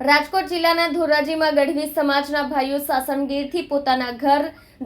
રાજકોટ જિલ્લાના ધોરાજીમાં ગઢવી સમાજના ભાઈઓ સાસણગીરથી પોતાના ઘર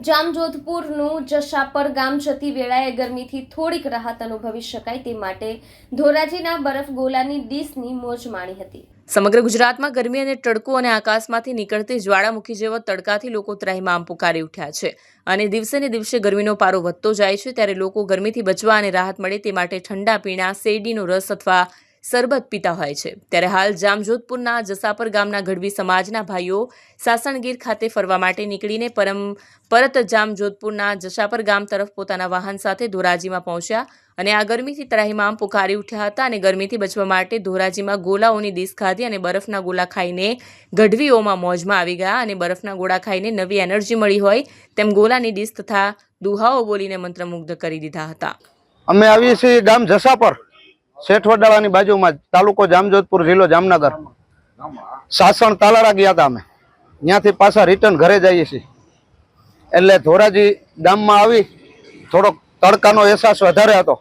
જામજોધપુરનું જશાપર ગામ જતી વેળાએ ગરમીથી થોડીક રાહત અનુભવી શકાય તે માટે ધોરાજીના બરફ ગોલાની ડીશની મોજ માણી હતી. સમગ્ર ગુજરાતમાં ગરમી અને તડકો અને આકાશમાંથી નીકળતી જ્વાળામુખી જેવા તડકાથી લોકો ત્રાહીમામ પુકારી ઉઠ્યા છે. અને દિવસે ને દિવસે ગરમીનો પારો વધતો જાય છે, ત્યારે લોકો ગરમીથી બચવા અને રાહત મળે તે માટે ઠંડા પીણા, શેરડીનો રસ અથવા સરબત પીતા હોય છે. ત્યારે હાલ જામજોધપુરના જસાપર ગામના ગઢવી સમાજના ભાઈઓ સાસણગીર ખાતે ફરવા માટે નીકળીને પરમ, પરત જામજોધપુરના જશાપર ગામ તરફ પોતાના વાહન સાથે ધોરાજીમાં પહોંચ્યા અને આ ગરમીથી ત્રાહીમામ પુકારી ઉઠ્યા હતા અને ગરમીથી બચવા માટે ધોરાજીમાં ગોલાઓની ડીશ ખાધી અને બરફના ગોલા ખાઈને ગઢવીઓમાં મોજમાં આવી ગયા અને બરફના ગોળા ખાઈને નવી એનર્જી મળી હોય તેમ ગોલાની ડીશ તથા દુહાઓ બોલીને મંત્રમુગ્ધ કરી દીધા હતા. અમે આવીએ છીએ ગામ જસાપર. શેઠવડાળાની બાજુમાં તાલુકો જામજોધપુર જિલ્લો જામનગર. સાસણ તાલાળા ગયા હતા અમે. ત્યાંથી પાછા રિટર્ન ઘરે જઈએ છીએ. એટલે ધોરાજી ગામમાં આવી થોડોક તડકાનો અહેસાસ વધારે હતો.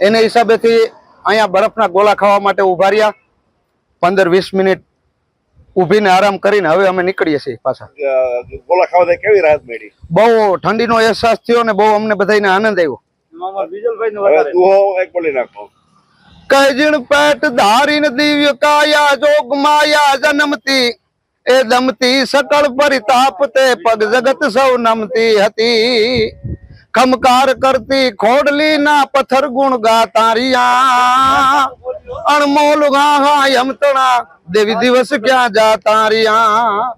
એને હિસાબેથી અહીંયા બરફના ગોળા ખાવા માટે ઊભા રહ્યા. પંદર વીસ મિનિટ ઊભીને આરામ કરીને હવે અમે નીકળીએ છીએ પાછા. ગોલા ખાવા કેવી રાહત મળી? બહુ ઠંડીનો અહેસાસ થયો ને બહુ અમને બધાને આનંદ આવ્યો. હવે દુહો એક બોલી નાખો. કજણ પેટ ધારીને દિવ્ય કાયા જોગ માયા જન્મતી. એ દમતી સકળ પરિતાપ તે પગ જગત સૌ નમતી હતી. ખમકાર કરતી ખોડલી ના પથ્થર ગુણ ગા તારિયા અણમોલ ગા હા યમતણા દેવી દિવસ ક્યાં જા તારિયા